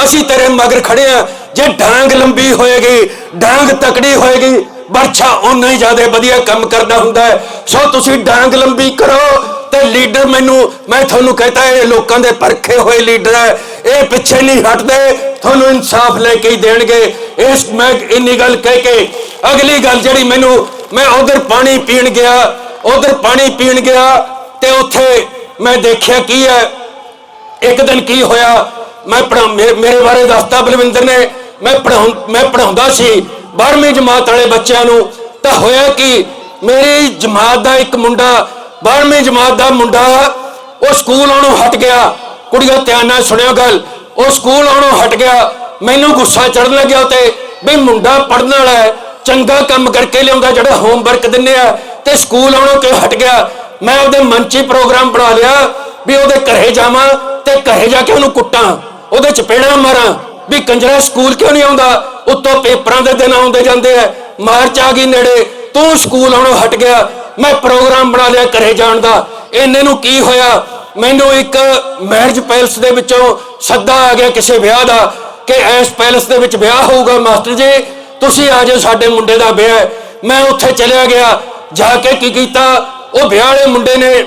ਅਸੀਂ ਤੇਰੇ ਮਗਰ ਖੜੇ ਆ ਜੇ ਡਾਂਗ ਲੰਬੀ ਹੋਏਗੀ, ਡਾਂਗ ਤਕੜੀ ਹੋਏਗੀ ਵਰਛਾ ਉਨਾ ਹੀ ਜ਼ਿਆਦਾ ਵਧੀਆ ਕੰਮ ਕਰਦਾ ਹੁੰਦਾ ਹੈ। ਸੋ ਤੁਸੀਂ ਡਾਂਗ ਲੰਬੀ ਕਰੋ ਤੇ ਲੀਡਰ ਮੈਨੂੰ, ਮੈਂ ਤੁਹਾਨੂੰ ਕਹਤਾ ਇਹ ਲੋਕਾਂ ਦੇ ਪਰਖੇ ਹੋਏ ਲੀਡਰ ਹੈ, ਇਹ ਪਿੱਛੇ ਨਹੀਂ ਹਟਦੇ, ਤੁਹਾਨੂੰ ਇਨਸਾਫ ਲੈ ਕੇ ਹੀ ਦੇਣਗੇ। ਇਸ ਮੈਂ ਇੰਨੀ ਗੱਲ ਕਹਿ ਕੇ ਅਗਲੀ ਗੱਲ ਜਿਹੜੀ ਮੈਨੂੰ, ਮੈਂ ਉਧਰ ਪਾਣੀ ਪੀਣ ਗਿਆ, ਉਧਰ ਪਾਣੀ ਪੀਣ ਗਿਆ ਤੇ ਉੱਥੇ ਮੈਂ ਦੇਖਿਆ ਕੀ ਹੈ। ਇੱਕ ਦਿਨ ਕੀ ਹੋਇਆ, ਮੈਂ ਪੜ੍ਹਾ, ਮੇ- ਮੇਰੇ ਬਾਰੇ ਦੱਸਤਾ ਬਲਵਿੰਦਰ ਨੇ, ਮੈਂ ਪੜਾਉਂ ਮੈਂ ਪੜਾਉਂਦਾ ਸੀ। 12ਵੀਂ ਜਮਾਤ ਵਾਲੇ ਬੱਚਿਆਂ ਨੂੰ ਤਾਂ ਹੋਇਆ ਕਿ ਮੇਰੀ ਜਮਾਤ ਦਾ ਇੱਕ ਮੁੰਡਾ 12ਵੀਂ ਜਮਾਤ ਦਾ ਮੁੰਡਾ, ਉਹ ਸਕੂਲ ਆਉਣੋਂ ਹਟ ਗਿਆ। ਕੁੜੀਆਂ ਧਿਆਨ ਨਾਲ ਸੁਣਿਓ ਗੱਲ। ਉਹ ਸਕੂਲ ਆਉਣੋਂ ਹਟ ਗਿਆ। ਮੈਨੂੰ ਗੁੱਸਾ ਚੜਨ ਲੱਗਿਆ ਤੇ ਵੀ ਮੁੰਡਾ ਪੜਨ ਵਾਲਾ ਹੈ। ਚੰਗਾ ਕੰਮ ਕਰਕੇ ਲਿਆਉਂਦਾ, ਜਿਹੜਾ ਹੋਮਵਰਕ ਦਿੰਨੇ ਆ। ਤੇ ਸਕੂਲ ਆਉਣੋਂ ਕਿਉਂ ਹਟ ਗਿਆ? ਮੈਂ ਉਹਦੇ ਮਨ 'ਚ ਪ੍ਰੋਗਰਾਮ ਬਣਾ ਲਿਆ ਵੀ ਉਹਦੇ ਘਰੇ ਜਾਵਾਂ ਤੇ ਘਰੇ ਜਾ ਕੇ ਉਹਨੂੰ ਕੁੱਟਾਂ। ਉਹਦੇ ਚਪੇੜਾਂ ਮਾਰਾਂ। ਵੀ ਕੰਜਰਾ ਸਕੂਲ ਕਿਉਂ ਨਹੀਂ ਆਉਂਦਾ? ਉੱਤੋਂ ਪੇਪਰਾਂ ਦੇ ਦਿਨ ਆਉਂਦੇ ਜਾਂਦੇ ਆ। ਮਾਰਚ ਆ ਗਈ ਨੇੜੇ, ਤੂੰ ਸਕੂਲ ਆਉਣੋਂ ਹਟ ਗਿਆ। ਮੈਂ ਪ੍ਰੋਗਰਾਮ ਬਣਾ ਲਿਆ ਘਰੇ ਜਾਣ ਦਾ। ਇਹਨੇ ਨੂੰ ਕੀ ਹੋਇਆ? ਮੈਨੂੰ ਇੱਕ ਮੈਰਿਜ ਪੈਲਸ ਦੇ ਵਿੱਚੋਂ ਸੱਦਾ ਆ ਗਿਆ ਕਿਸੇ ਵਿਆਹ ਦਾ ਕਿ ਇਸ ਪੈਲਸ ਦੇ ਵਿੱਚ ਵਿਆਹ ਹੋਊਗਾ ਮਾਸਟਰ ਜੀ। ਤੁਸੀਂ ਆ ਜਾਓ, ਸਾਡੇ ਮੁੰਡੇ ਦਾ ਵਿਆਹ ਮੈਂ ਉੱਥੇ ਚਲਿਆ ਗਿਆ। ਜਾ ਕੇ ਕੀ ਕੀਤਾ? ਉਹ ਵਿਆਹ ਵਾਲੇ ਮੁੰਡੇ ਨੇ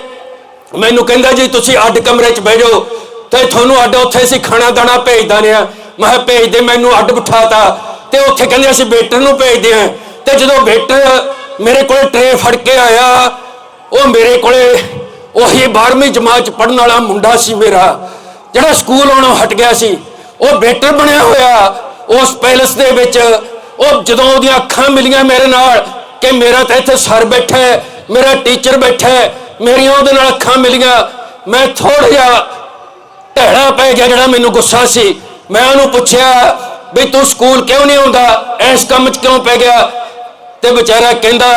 ਮੈਨੂੰ ਕਹਿੰਦਾ, ਜੀ, ਤੁਸੀਂ ਅੱਡ ਕਮਰੇ 'ਚ ਬਹਿ ਜਾਓ। ਤੇ ਤੁਹਾਨੂੰ ਅੱਡ ਉੱਥੇ ਅਸੀਂ ਖਾਣਾ ਦਾਣਾ ਭੇਜ ਦਾਨੇ ਆ। ਮੈਂ ਕਿਹਾ ਭੇਜ ਦੇ ਮੈਨੂੰ ਅੱਡ ਬਿਠਾਤਾ। ਤੇ ਉੱਥੇ ਕਹਿੰਦੇ, ਅਸੀਂ ਵੇਟਰ ਨੂੰ ਭੇਜਦੇ ਆ ਤੇ ਜਦੋਂ ਬੇਟਰ ਮੇਰੇ ਕੋਲੇ ਟਰੇ ਫੜ ਕੇ ਆਇਆ, ਉਹ ਮੇਰੇ ਕੋਲੇ ਉਹੀ 12ਵੀਂ ਜਮਾਤ 'ਚ ਪੜਨ ਵਾਲਾ ਮੁੰਡਾ ਸੀ ਮੇਰਾ, ਜਿਹੜਾ ਸਕੂਲ ਆਉਣੋਂ ਹਟ ਗਿਆ ਸੀ। ਉਹ ਵੇਟਰ ਬਣਿਆ ਹੋਇਆ, ਉਸ ਪੈਲਸ ਦੇ ਵਿੱਚ। ਉਹ ਜਦੋਂ ਉਹਦੀਆਂ ਅੱਖਾਂ ਮਿਲੀਆਂ ਮੇਰੇ ਨਾਲ, ਕਿ ਮੇਰਾ ਤਾਂ ਇੱਥੇ ਸਰ ਬੈਠਾ ਹੈ, ਮੇਰਾ ਟੀਚਰ ਬੈਠਾ ਹੈ, ਮੇਰੀਆਂ ਉਹਦੇ ਨਾਲ ਅੱਖਾਂ ਮਿਲੀਆਂ। ਮੈਂ ਥੋੜਾ ਜਿਹਾ ਢਹਿੜਾ ਪੈ ਗਿਆ, ਜਿਹੜਾ ਮੈਨੂੰ ਗੁੱਸਾ ਸੀ। ਮੈਂ ਉਹਨੂੰ ਪੁੱਛਿਆ ਵੀ ਤੂੰ ਸਕੂਲ ਕਿਉਂ ਨਹੀਂ ਆਉਂਦਾ? ਇਸ ਕੰਮ 'ਚ ਕਿਉਂ ਪੈ ਗਿਆ? ਤੇ ਵਿਚਾਰਾ ਕਹਿੰਦਾ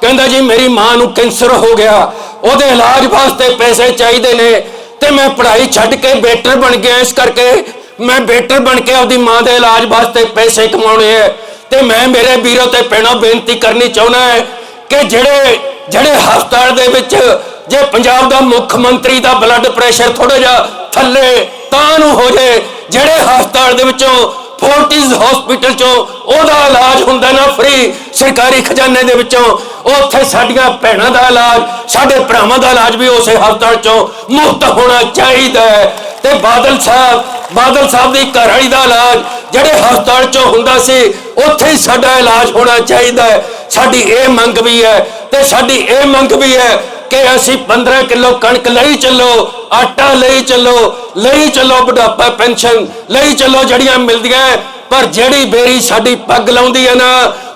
ਕਹਿੰਦਾ ਜੀ ਮੇਰੀ ਮਾਂ ਨੂੰ ਕੈਂਸਰ ਹੋ ਗਿਆ। ਉਹਦੇ ਇਲਾਜ ਵਾਸਤੇ ਪੈਸੇ ਚਾਹੀਦੇ ਨੇ ਤੇ ਮੈਂ ਪੜ੍ਹਾਈ ਛੱਡ ਕੇ ਬੇਟਰ ਬਣ ਗਿਆ। ਇਸ ਕਰਕੇ ਮੈਂ ਬੇਟਰ ਬਣ ਕੇ ਆਪਦੀ ਮਾਂ ਦੇ ਇਲਾਜ ਵਾਸਤੇ ਪੈਸੇ ਕਮਾਉਣੇ ਐ। ਤੇ ਮੈਂ ਮੇਰੇ ਵੀਰੋ ਤੇ ਭੈਣੋ ਬੇਨਤੀ ਕਰਨੀ ਚਾਹੁੰਦਾ ਹੈ ਕਿ ਜਿਹੜੇ ਜਿਹੜੇ ਹਸਪਤਾਲ ਦੇ ਵਿੱਚ ਜੇ ਪੰਜਾਬ ਦਾ ਮੁੱਖ ਮੰਤਰੀ ਦਾ ਬਲੱਡ ਪ੍ਰੈਸ਼ਰ ਥੋੜਾ ਜਿਹਾ ਥੱਲੇ ਤਾਂ ਨੂੰ ਹੋ ਜੇ ਜਿਹੜੇ ਹਸਪਤਾਲ ਦੇ ਵਿੱਚੋਂ ਫੋਰਟਿਸ ਹਸਪੀਟਲ ਚੋਂ ਉਹਦਾ ਇਲਾਜ ਹੁੰਦਾ ਨਾ ਫ੍ਰੀ ਸਰਕਾਰੀ ਖਜ਼ਾਨੇ ਦੇ ਵਿੱਚੋਂ, ਉੱਥੇ ਸਾਡੀਆਂ ਭੈਣਾਂ ਦਾ ਇਲਾਜ, ਸਾਡੇ ਭਰਾਵਾਂ ਦਾ ਇਲਾਜ ਵੀ ਉਸੇ ਹਸਪਤਾਲ ਚੋਂ ਮੁਫਤ ਹੋਣਾ ਚਾਹੀਦਾ ਹੈ। ਤੇ ਬਾਦਲ ਸਾਹਿਬ ਬਾਦਲ ਸਾਹਿਬ ਦੀ ਘਰ ਵਾਲੀ ਦਾ ਇਲਾਜ ਜਿਹੜੇ ਹਸਪਤਾਲ ਚੋਂ ਹੁੰਦਾ ਸੀ, ਉੱਥੇ ਹੀ ਸਾਡਾ ਇਲਾਜ ਹੋਣਾ ਚਾਹੀਦਾ ਹੈ। ਸਾਡੀ ਇਹ ਮੰਗ ਵੀ ਹੈ ਤੇ ਸਾਡੀ ਇਹ ਮੰਗ ਵੀ ਹੈ ਕਿ ਅਸੀਂ 15 ਕਿਲੋ ਕਣਕ ਲਈ ਚੱਲੋ, ਆਟਾ ਲਈ ਚੱਲੋ ਲਈ ਚੱਲੋ ਬੁਢਾਪਾ ਪੈਨਸ਼ਨ, ਲਈ ਚੱਲੋ ਜਿਹੜੀਆਂ ਮਿਲਦੀਆਂ, ਪਰ ਜਿਹੜੀ ਬੇਰੀ ਸਾਡੀ ਪੱਗ ਲਾਉਂਦੀ ਹੈ ਨਾ,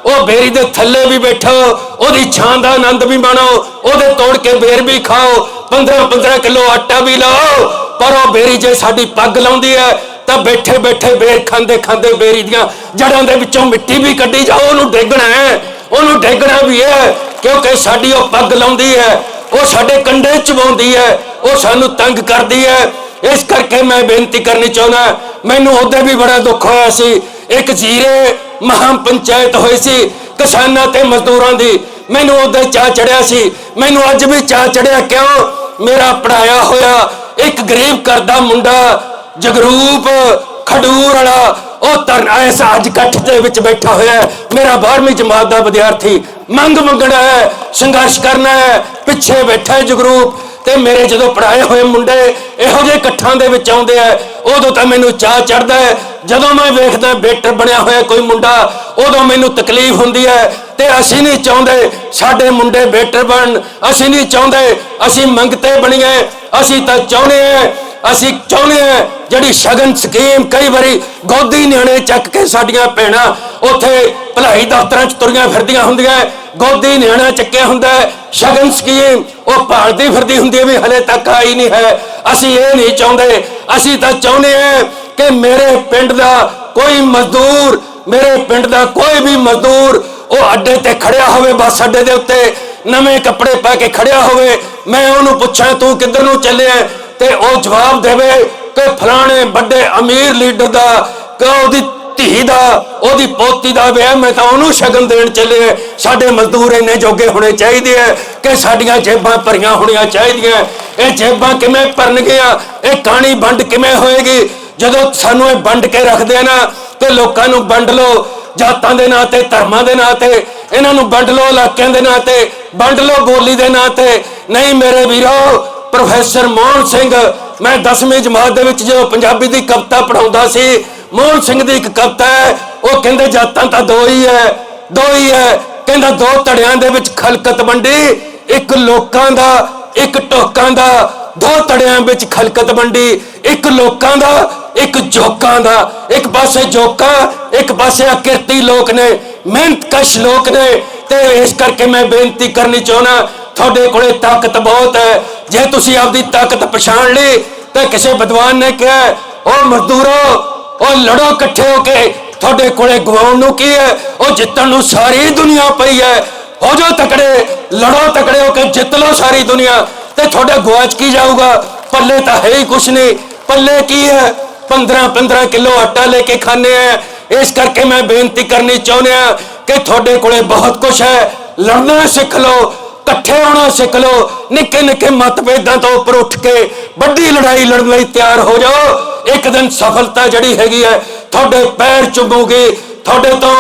ਉਹ ਬੇਰੀ ਦੇ ਥੱਲੇ ਵੀ ਬੈਠੋ, ਉਹਦੀ ਛਾਂ ਦਾ ਆਨੰਦ ਵੀ ਮਾਣੋ, ਉਹਦੇ ਤੋੜ ਕੇ ਬੇਰ ਵੀ ਖਾਓ 15 15 ਕਿਲੋ ਆਟਾ ਵੀ ਲਾਓ, ਪਰ ਉਹ ਬੇਰੀ ਜੇ ਸਾਡੀ ਪੱਗ ਲਾਉਂਦੀ ਹੈ ਤਾਂ ਬੈਠੇ ਬੈਠੇ ਬੇਰ ਖਾਂਦੇ ਖਾਂਦੇ ਬੇਰੀ ਦੀਆਂ ਜੜਾਂ ਦੇ ਵਿੱਚੋਂ ਮਿੱਟੀ ਵੀ ਕੱਢੀ ਜਾਓ ਉਹਨੂੰ ਡੇਗਣਾ ਹੈ, ਉਹਨੂੰ ਡੇਗਣਾ ਵੀ ਹੈ, ਕਿਉਂਕਿ ਸਾਡੀ ਉਹ ਪੱਗ ਲਾਉਂਦੀ ਹੈ ਉਹ ਸਾਡੇ ਕੰਡੇ ਚਬਾਉਂਦੀ ਹੈ, ਉਹ ਸਾਨੂੰ ਤੰਗ ਕਰਦੀ ਹੈ। ਇਸ ਕਰਕੇ ਮੈਂ ਬੇਨਤੀ ਕਰਨੀ ਚਾਹੁੰਦਾ ਮੈਨੂੰ ਉਹਦੇ ਵੀ ਬੜਾ ਦੁੱਖ ਹੋਇਆ ਸੀ। ਇੱਕ ਜੀਰੇ ਮਹਾਂ ਪੰਚਾਇਤ ਹੋਈ ਸੀ, ਕਿਸਾਨਾਂ ਤੇ ਮਜ਼ਦੂਰਾਂ ਦੀ। ਮੈਨੂੰ ਉਹਦੇ ਚਾਹ ਚੜਿਆ ਸੀ। ਮੈਨੂੰ ਅੱਜ ਵੀ ਚਾਹ ਚੜਿਆ, ਕਿਉਂ? ਮੇਰਾ ਪੜਾਇਆ ਹੋਇਆ ਇੱਕ ਗਰੀਬ ਕਰਦਾ ਮੁੰਡਾ ਜਗਰੂਪ ਖਡੂਰ ਵਾਲਾ ਉਹ ਤਰਨ ਅੱਜ ਇਕੱਠ ਦੇ ਵਿੱਚ ਬੈਠਾ ਹੋਇਆ ਹੈ। ਮੇਰਾ 12ਵੀਂ ਜਮਾਤ ਦਾ ਵਿਦਿਆਰਥੀ, ਮੰਗ ਮੰਗਣਾ ਹੈ, ਸੰਘਰਸ਼ ਕਰਨਾ ਹੈ, ਪਿੱਛੇ ਬੈਠਾ ਹੈ ਜਗਰੂਪ। ਤੇ ਮੇਰੇ ਜਦੋਂ ਪੜਾਏ ਹੋਏ ਮੁੰਡੇ ਇਹੋ ਜਿਹੇ ਇਕੱਠਾਂ ਦੇ ਵਿੱਚ ਆਉਂਦੇ ਆ, ਉਦੋਂ ਤਾਂ ਮੈਨੂੰ ਚਾਹ ਚੜਦਾ ਹੈ। ਜਦੋਂ ਮੈਂ ਵੇਖਦਾ ਬੇਟਰ ਬਣਿਆ ਹੋਇਆ ਕੋਈ ਮੁੰਡਾ, ਉਦੋਂ ਮੈਨੂੰ ਤਕਲੀਫ ਹੁੰਦੀ ਹੈ। ਤੇ ਅਸੀਂ ਨਹੀਂ ਚਾਹੁੰਦੇ ਸਾਡੇ ਮੁੰਡੇ ਬੇਟਰ ਬਣਨ। ਅਸੀਂ ਨਹੀਂ ਚਾਹੁੰਦੇ ਅਸੀਂ ਮੰਗਤੇ ਬਣੀਏ। ਅਸੀਂ ਤਾਂ ਚਾਹੁੰਦੇ ਹਾਂ ਅਸੀਂ ਚਾਹੁੰਦੇ ਹਾਂ ਜਿਹੜੀ ਸ਼ਗਨ ਸਕੀਮ ਕਈ ਵਾਰੀ ਗੋਦੀ ਨਿਆਣੇ ਚੱਕ ਕੇ ਸਾਡੀਆਂ ਭੈਣਾਂ ਉੱਥੇ ਭਲਾਈ ਦਫ਼ਤਰਾਂ 'ਚ ਤੁਰੀਆਂ ਫਿਰਦੀਆਂ ਹੁੰਦੀਆਂ, ਗੋਦੀ ਨਿਆਣਾ ਚੱਕਿਆ ਹੁੰਦਾ, ਸ਼ਗਨ ਸਕੀਮ, ਉਹ ਭਾਲਦੀ ਫਿਰਦੀ ਹੁੰਦੀ ਵੀ ਹਲੇ ਤੱਕ ਆਈ ਨਹੀਂ ਹੈ। ਅਸੀਂ ਇਹ ਨਹੀਂ ਚਾਹੁੰਦੇ, ਅਸੀਂ ਤਾਂ ਚਾਹੁੰਦੇ ਹਾਂ ਕਿ ਮੇਰੇ ਪਿੰਡ ਦਾ ਕੋਈ ਮਜ਼ਦੂਰ, ਮੇਰੇ ਪਿੰਡ ਦਾ ਕੋਈ ਵੀ ਮਜ਼ਦੂਰ ਉਹ ਅੱਡੇ ਤੇ ਖੜਿਆ ਹੋਵੇ, ਬੱਸ ਅੱਡੇ ਦੇ ਉੱਤੇ ਨਵੇਂ ਕੱਪੜੇ ਪਾ ਕੇ ਖੜਿਆ ਹੋਵੇ। ਮੈਂ ਉਹਨੂੰ ਪੁੱਛਾਂ, ਤੂੰ ਕਿੱਧਰ ਨੂੰ ਚੱਲਿਆ? ਤੇ ਉਹ ਜਵਾਬ ਦੇਵੇ ਕਿ ਫਲਾਣੇ ਵੱਡੇ ਅਮੀਰ ਲੀਡਰ ਦਾ, ਕਿ ਉਹਦੀ ਧੀ ਦਾ, ਉਹਦੀ ਪੋਤੀ ਦਾ ਵਿਆਹ ਮੈਂ ਤਾਂ ਉਹਨੂੰ ਸ਼ਗਨ ਦੇਣ ਚੱਲੇ ਸਾਡੇ ਮਜ਼ਦੂਰ ਇੰਨੇ ਜੋਗੇ ਹੋਣੇ ਚਾਹੀਦੇ ਆ ਕਿ ਸਾਡੀਆਂ ਜੇਬਾਂ ਭਰੀਆਂ ਹੋਣੀਆਂ ਚਾਹੀਦੀਆਂ। ਇਹ ਜੇਬਾਂ ਕਿਵੇਂ ਭਰਨਗੀਆਂ ਇਹ ਕਾਣੀ ਵੰਡ ਕਿਵੇਂ ਹੋਏਗੀ? ਜਦੋਂ ਸਾਨੂੰ ਇਹ ਵੰਡ ਕੇ ਰੱਖਦੇ ਆ ਨਾ, ਤੇ ਲੋਕਾਂ ਨੂੰ ਵੰਡ ਲੋ ਜਾਤਾਂ ਦੇ ਨਾਂ ਤੇ, ਧਰਮਾਂ ਦੇ ਨਾਂ ਤੇ, ਇਹਨਾਂ ਨੂੰ ਵੰਡ ਲੋ ਇਲਾਕਿਆਂ ਦੇ ਨਾਂ ਤੇ, ਵੰਡ ਲੋ ਬੋਲੀ ਦੇ ਨਾਂ ਤੇ। ਨਹੀਂ ਮੇਰੇ ਵੀਰੋ ਪ੍ਰੋਫੈਸਰ ਮੋਹਨ ਸਿੰਘ, ਮੈਂ 10ਵੀਂ ਜਮਾਤ ਦੇ ਵਿੱਚ ਜਦੋਂ ਪੰਜਾਬੀ ਦੀ ਕਵਿਤਾ ਪੜਾਉਂਦਾ ਸੀ, ਮੋਹਨ ਸਿੰਘ ਦੀ ਇੱਕ ਕਵਿਤਾ ਹੈ, ਉਹ ਕਹਿੰਦੇ, ਜਾਤਾਂ ਤਾਂ ਦੋ ਹੀ ਹੈ, ਦੋ ਹੀ ਹੈ। ਕਹਿੰਦਾ, ਦੋ ਧੜਿਆਂ ਦੇ ਵਿੱਚ ਖਲਕਤ ਵੰਡੀ, ਇੱਕ ਲੋਕਾਂ ਦਾ, ਇੱਕ ਟੋਕਾਂ ਦਾ, ਦੋ ਧੜਿਆਂ ਵਿੱਚ ਖਲਕਤ ਵੰਡੀ, ਇੱਕ ਲੋਕਾਂ ਦਾ, ਇੱਕ ਜੋਕਾਂ ਦਾ। ਇੱਕ ਪਾਸੇ ਜੋਕਾਂ, ਇੱਕ ਪਾਸੇ ਅਕਿਰਤੀ ਲੋਕ ਨੇ, ਮਿਹਨਤਕਸ਼ ਲੋਕ ਨੇ, ਤੇ ਇਸ ਕਰਕੇ ਮੈਂ ਬੇਨਤੀ ਕਰਨੀ ਚਾਹੁੰਦਾ ਤੁਹਾਡੇ ਕੋਲੇ ਤਾਕਤ ਬਹੁਤ ਹੈ। ਜੇ ਤੁਸੀਂ ਆਪਦੀ ਤਾਕਤ ਪਛਾਣ ਲਈ, ਤਾਂ ਕਿਸੇ ਵਿਦਵਾਨ ਨੇ ਕਿਹਾ ਉਹ ਮਜ਼ਦੂਰੋ ਉਹ ਲੜੋ ਇਕੱਠੇ ਹੋ ਕੇ, ਤੁਹਾਡੇ ਕੋਲੇ ਗਵਾਉਣ ਨੂੰ ਕੀ ਹੈ? ਉਹ ਜਿੱਤਣ ਨੂੰ ਸਾਰੀ ਦੁਨੀਆ ਪਈ ਹੈ। ਹੋ ਜਾਓ ਤਕੜੇ, ਲੜੋ ਤਕੜੇ ਹੋ ਕੇ ਜਿੱਤ ਲਓ ਸਾਰੀ ਦੁਨੀਆ। ਤੇ ਤੁਹਾਡੇ ਗਵਾਚ ਕੀ ਜਾਊਗਾ? ਪੱਲੇ ਤਾਂ ਹੈ ਹੀ ਕੁਛ ਨਹੀਂ। ਪੱਲੇ ਕੀ ਹੈ? 15 15 ਕਿਲੋ ਆਟਾ ਲੈ ਕੇ ਖਾਣੇ ਆ। ਇਸ ਕਰਕੇ ਮੈਂ ਬੇਨਤੀ ਕਰਨੀ ਚਾਹੁੰਦਾ ਕਿ ਤੁਹਾਡੇ ਕੋਲੇ ਬਹੁਤ ਕੁਝ ਹੈ। ਲੜਨਾ ਸਿੱਖ ਲਓ। ਇਕੱਠੇ ਹੋਣਾ ਸਿੱਖ ਲਓ। ਨਿੱਕੇ ਨਿੱਕੇ ਮਤਭੇਦਾਂ ਤੋਂ ਉੱਪਰ ਉੱਠ ਕੇ ਵੱਡੀ ਲੜਾਈ ਲੜਨ ਲਈ ਤਿਆਰ ਹੋ ਜਾਓ। ਇੱਕ ਦਿਨ ਸਫਲਤਾ ਜਿਹੜੀ ਹੈਗੀ ਹੈ, ਤੁਹਾਡੇ ਪੈਰ ਚੁੰਮੂਗੀ। ਤੁਹਾਡੇ ਤੋਂ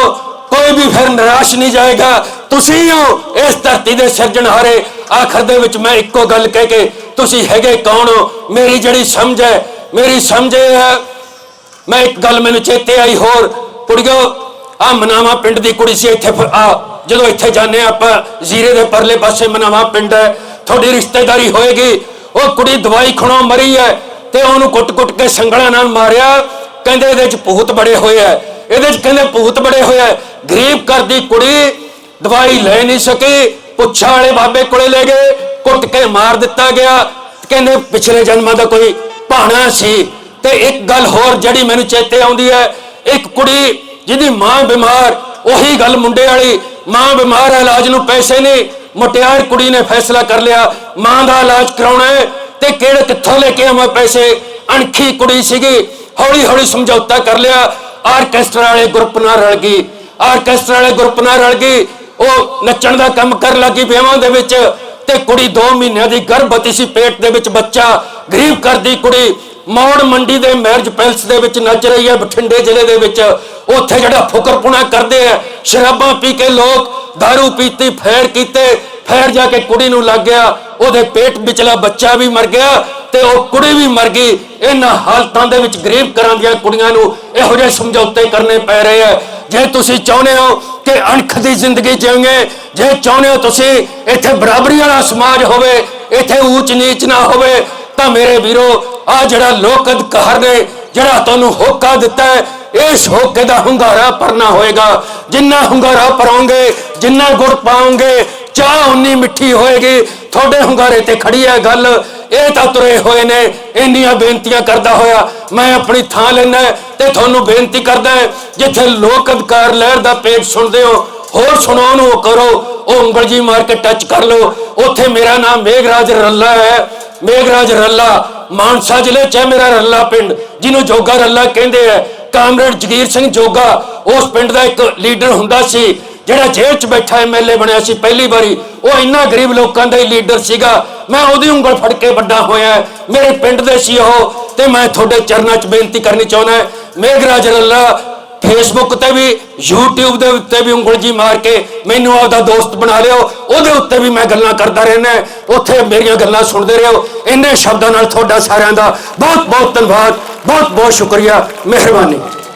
ਕੋਈ ਵੀ ਫਿਰ ਨਿਰਾਸ਼ ਨਹੀਂ ਜਾਏਗਾ। ਤੁਸੀਂ ਹੋ ਇਸ ਧਰਤੀ ਦੇ ਸਿਰਜਣਹਾਰੇ ਆਖਰ ਦੇ ਵਿੱਚ ਮੈਂ ਇੱਕੋ ਗੱਲ ਕਹਿ ਕੇ ਤੁਸੀਂ ਹੈਗੇ ਕੌਣ ਹੋ? ਮੇਰੀ ਜਿਹੜੀ ਸਮਝ ਹੈ, ਮੇਰੀ ਸਮਝ ਇਹ ਹੈ। ਮੈਂ ਇੱਕ ਗੱਲ ਮੈਨੂੰ ਚੇਤੇ ਆਈ ਹੋਰ। ਕੁੜੀਓ ਆ ਮਨਾਵਾ ਪਿੰਡ ਦੀ ਕੁੜੀ ਸੀ, ਇੱਥੇ ਆ। ਜਦੋਂ ਇੱਥੇ ਜਾਂਦੇ ਹਾਂ ਆਪਾਂ, ਜ਼ੀਰੇ ਦੇ ਪਰਲੇ ਪਾਸੇ ਮਨਾਵਾ ਪਿੰਡ ਹੈ, ਤੁਹਾਡੀ ਰਿਸ਼ਤੇਦਾਰੀ ਹੋਏਗੀ, ਉਹ ਕੁੜੀ ਦਵਾਈ ਖਣੋ ਮਰੀ ਹੈ ਤੇ ਉਹਨੂੰ ਕੁੱਟ-ਕੁੱਟ ਕੇ ਸੰਗਲਾਂ ਨਾਲ ਮਾਰਿਆ, ਕਹਿੰਦੇ ਇਹਦੇ ਚ ਭੂਤ ਬੜੇ ਹੋਏ ਆ ਇਹਦੇ ਚ ਕਹਿੰਦੇ ਭੂਤ ਬੜੇ ਹੋਏ ਆ ਗਰੀਬ ਘਰ ਦੀ ਕੁੜੀ ਦਵਾਈ ਲੈ ਨਹੀਂ ਸਕੀ, ਪੁੱਛਾ ਵਾਲੇ ਬਾਬੇ ਕੋਲੇ ਲੈ ਗਏ, ਕੁੱਟ ਕੇ ਮਾਰ ਦਿੱਤਾ ਗਿਆ। ਕਹਿੰਦੇ ਪਿਛਲੇ ਜਨਮਾਂ ਦਾ ਕੋਈ ਭਾਣਾ ਸੀ। ਤੇ ਇੱਕ ਗੱਲ ਹੋਰ ਜਿਹੜੀ ਮੈਨੂੰ ਚੇਤੇ ਆਉਂਦੀ ਹੈ, ਇੱਕ ਕੁੜੀ ਜਿਹਦੀ ਮਾਂ ਬਿਮਾਰ, ਉਹੀ ਗੱਲ ਮੁੰਡੇ ਵਾਲੀ ਮਾਂ ਬਿਮਾਰ ਹੈ, ਇਲਾਜ ਨੂੰ ਪੈਸੇ ਨਹੀਂ। ਮੁਟਿਆਰ ਕੁੜੀ ਨੇ ਫੈਸਲਾ ਕਰ ਲਿਆ। ਮਾਂ ਦਾ ਇਲਾਜ ਕਰਾਉਣਾ ਹੈ ਤੇ ਕਿਹੜੇ ਕਿੱਥੋਂ ਲੈ ਕੇ ਆਵਾਂ ਪੈਸੇ? ਅਣਖੀ ਕੁੜੀ ਸੀਗੀ। ਹੌਲੀ ਹੌਲੀ ਸਮਝੌਤਾ ਕਰ ਲਿਆ। ਆਰਕੈਸਟਰਾ ਵਾਲੇ ਗਰੁੱਪ ਨਾਲ ਰਲ ਗਈ। ਆਰਕੈਸਟਰਾ ਵਾਲੇ ਗਰੁੱਪ ਨਾਲ ਰਲ ਗਈ। ਉਹ ਨੱਚਣ ਦਾ ਕੰਮ ਕਰਨ ਲੱਗੀ ਵਿਆਹਾਂ ਦੇ ਵਿੱਚ। ਤੇ ਕੁੜੀ 2 ਮਹੀਨਿਆਂ ਦੀ ਗਰਭਵਤੀ ਸੀ। ਪੇਟ ਦੇ ਵਿੱਚ ਬੱਚਾ। ਗਰੀਬ ਕਰਦੀ ਕੁੜੀ। ਮੌੜ ਮੰਡੀ ਦੇ ਮੈਰਿਜ ਪੈਲਸ ਦੇ ਵਿੱਚ ਨੱਚ ਰਹੀ ਹੈ, ਬਠਿੰਡੇ ਜ਼ਿਲ੍ਹੇ ਦੇ ਵਿੱਚ। ਉੱਥੇ ਜਿਹੜਾ ਫੁਕਰਪੁਣਾ ਕਰਦੇ ਆ, ਸ਼ਰਾਬਾਂ ਪੀ ਕੇ ਲੋਕ दारू ਪੀਤੀ, ਫੈਰ ਕੀਤੇ, ਫੈਰ ਜਾ ਕੇ ਕੁੜੀ ਨੂੰ ਲੱਗ ਗਿਆ। ਉਹਦੇ ਪੇਟ ਵਿਚਲਾ ਬੱਚਾ ਵੀ ਮਰ ਗਿਆ ਤੇ ਉਹ ਕੁੜੀ ਵੀ ਮਰ ਗਈ। ਇਹਨਾਂ ਹਾਲਤਾਂ ਦੇ ਵਿੱਚ ਗਰੀਬ ਘਰਾਂ ਦੀਆਂ ਕੁੜੀਆਂ ਨੂੰ ਇਹੋ ਜਿਹੇ ਸਮਝੌਤੇ ਕਰਨੇ ਪੈ ਰਹੇ ਆ। ਜੇ ਤੁਸੀਂ ਚਾਹੁੰਦੇ ਹੋ ਕਿ ਅਣਖ ਦੀ ਜ਼ਿੰਦਗੀ ਜਿਉਂਗੇ, ਜੇ ਚਾਹੁੰਦੇ ਹੋ ਤੁਸੀਂ ਇੱਥੇ ਬਰਾਬਰੀ ਵਾਲਾ ਸਮਾਜ ਹੋਵੇ, ਇੱਥੇ ਊਚ ਨੀਚ ਨਾ ਹੋਵੇ, ਤਾਂ ਮੇਰੇ ਵੀਰੋ ਆ ਜਿਹੜਾ ਲੋਕ ਅਧਿਕਾਰ ਨੇ, ਜਿਹੜਾ ਤੁਹਾਨੂੰ ਹੋਕਾ ਦਿੱਤਾ ਹੈ, ਇਸ ਹੋਕੇ ਦਾ ਹੁੰਗਾਰਾ ਭਰਨਾ ਹੋਏਗਾ। ਜਿੰਨਾ ਹੁੰਗਾਰਾ ਭਰੋਗੇ, ਜਿੰਨਾ ਗੁੜ ਪਾਓਗੇ, ਚਾਹ ਉਨੀ ਮਿੱਠੀ ਹੋਏਗੀ। ਤੁਹਾਡੇ ਹੁੰਗਾਰੇ ਤੇ ਖੜੀ ਹੈ ਗੱਲ। ਇਹ ਤਾਂ ਤੁਰੇ ਹੋਏ ਨੇ, ਇੰਨੀਆਂ ਬੇਨਤੀਆਂ ਕਰਦਾ ਹੋਇਆ। ਮੈਂ ਆਪਣੀ ਥਾਂ ਲੈਣਾ ਤੇ ਤੁਹਾਨੂੰ ਬੇਨਤੀ ਕਰਦਾ ਜਿੱਥੇ ਲੋਕ ਅਧਿਕਾਰ ਲਹਿਰ ਦਾ ਪੇਜ ਸੁਣਦੇ ਹੋ, ਹੋਰ ਸੁਣਾਉਣ ਨੂੰ ਕਰੋ। ਉਹ ਉਂਗਲ ਜੀ ਮਾਰ ਕੇ ਟੱਚ ਕਰ ਲਓ। ਉੱਥੇ ਮੇਰਾ ਨਾਮ ਮੇਘਰਾਜ ਰੱਲਾ ਹੈ। ਮੇਘਰਾਜ ਰੱਲਾ ਮਾਨਸਾ ਜ਼ਿਲ੍ਹੇ ਚ ਹੈ ਮੇਰਾ ਰੱਲਾ ਪਿੰਡ, ਜਿਹਨੂੰ ਜੋਗਾ ਰੱਲਾ ਕਹਿੰਦੇ ਆ। ਕਾਮਰੇਡ ਜਗੀਰ ਸਿੰਘ ਜੋਗਾ ਉਸ ਪਿੰਡ ਦਾ ਇੱਕ ਲੀਡਰ ਹੁੰਦਾ ਸੀ, ਜਿਹੜਾ ਜੇਲ੍ਹ 'ਚ ਬੈਠਾ ਐਮਐਲਏ ਬਣਿਆ ਸੀ ਪਹਿਲੀ ਵਾਰੀ। ਉਹ ਇੰਨਾ ਗਰੀਬ ਲੋਕਾਂ ਦਾ ਹੀ ਲੀਡਰ ਸੀਗਾ। ਮੈਂ ਉਹਦੀ ਉਂਗਲ ਫੜ ਕੇ ਵੱਡਾ ਹੋਇਆ। ਮੇਰੇ ਪਿੰਡ ਦੇ ਸੀ ਉਹ, ਤੇ ਮੈਂ ਤੁਹਾਡੇ ਚਰਨਾਂ 'ਚ ਬੇਨਤੀ ਕਰਨੀ ਚਾਹੁੰਦਾ। ਮੇਘਰਾਜ ਰੱਲਾ ਫੇਸਬੁੱਕ ਤੇ ਵੀ, YouTube ਦੇ ਉੱਤੇ ਵੀ ਉਂਗਲ ਜੀ ਮਾਰ ਕੇ ਮੈਨੂੰ ਆਪਦਾ ਦੋਸਤ ਬਣਾ ਲਿਓ। ਉਹਦੇ ਉੱਤੇ ਵੀ ਮੈਂ ਗੱਲਾਂ ਕਰਦਾ ਰਹਿਣਾ ਉੱਥੇ ਮੇਰੀਆਂ ਗੱਲਾਂ ਸੁਣਦੇ ਰਹੋ। ਇੰਨੇ ਸ਼ਬਦਾਂ ਨਾਲ ਤੁਹਾਡਾ ਸਾਰਿਆਂ ਦਾ ਬਹੁਤ ਬਹੁਤ ਧੰਨਵਾਦ। ਬਹੁਤ ਬਹੁਤ ਸ਼ੁਕਰੀਆ। ਮਿਹਰਬਾਨੀ।